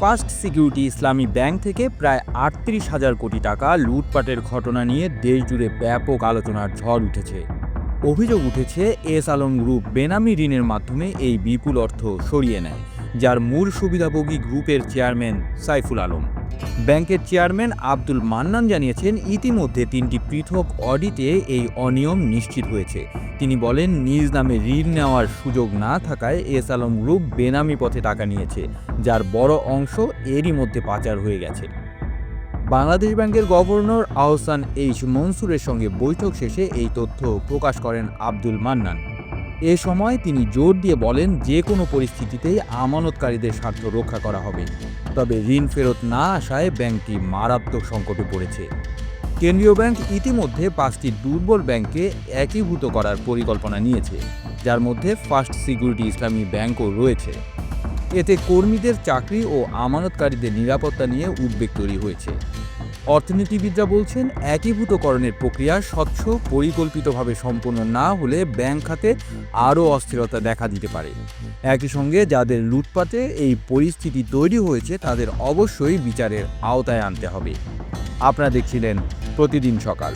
First security ইসলামী bank থেকে প্রায় আটত্রিশ হাজার কোটি টাকা লুটপাটের ঘটনা নিয়ে দেশজুড়ে ব্যাপক আলোচনার ঝড় উঠেছে। অভিযোগ উঠেছে, এস আলম গ্রুপ বেনামি ঋণের মাধ্যমে এই বিপুল অর্থ সরিয়ে নেয়, যার মূল সুবিধাভোগী গ্রুপের চেয়ারম্যান সাইফুল আলম। ব্যাংকের চেয়ারম্যান আব্দুল মান্নান জানিয়েছেন, ইতিমধ্যে তিনটি পৃথক অডিটে এই অনিয়ম নিশ্চিত হয়েছে। তিনি বলেন, নিজ নামে ঋণ নেওয়ার সুযোগ না থাকায় এস আলম গ্রুপ বেনামি পথে টাকা নিয়েছে, যার বড় অংশ এরই মধ্যে পাচার হয়ে গেছে। বাংলাদেশ ব্যাংকের গভর্নর আহসান এইচ মনসুরের সঙ্গে বৈঠক শেষে এই তথ্য প্রকাশ করেন আব্দুল মান্নান। এ সময় তিনি জোর দিয়ে বলেন, যে কোনো পরিস্থিতিতেই আমানতকারীদের স্বার্থ রক্ষা করা হবে। তবে ঋণ ফেরত না আসায় ব্যাংকটি মারাত্মক সংকটে পড়েছে। কেন্দ্রীয় ব্যাংক ইতিমধ্যে পাঁচটি দুর্বল ব্যাংককে একীভূত করার পরিকল্পনা নিয়েছে, যার মধ্যে ফার্স্ট সিকিউরিটি ইসলামী ব্যাংকও রয়েছে। এতে কর্মীদের চাকরি ও আমানতকারীদের নিরাপত্তা নিয়ে উদ্বেগ তৈরি হয়েছে। অর্থনীতিবিদরা বলছেন, একীভূতকরণের প্রক্রিয়া স্বচ্ছ, পরিকল্পিতভাবে সম্পন্ন না হলে ব্যাংক খাতে আরও অস্থিরতা দেখা দিতে পারে। একই সঙ্গে যাদের লুটপাতে এই পরিস্থিতি তৈরি হয়েছে, তাদের অবশ্যই বিচারের আওতায় আনতে হবে। আপনারা দেখছিলেন প্রতিদিন সকাল।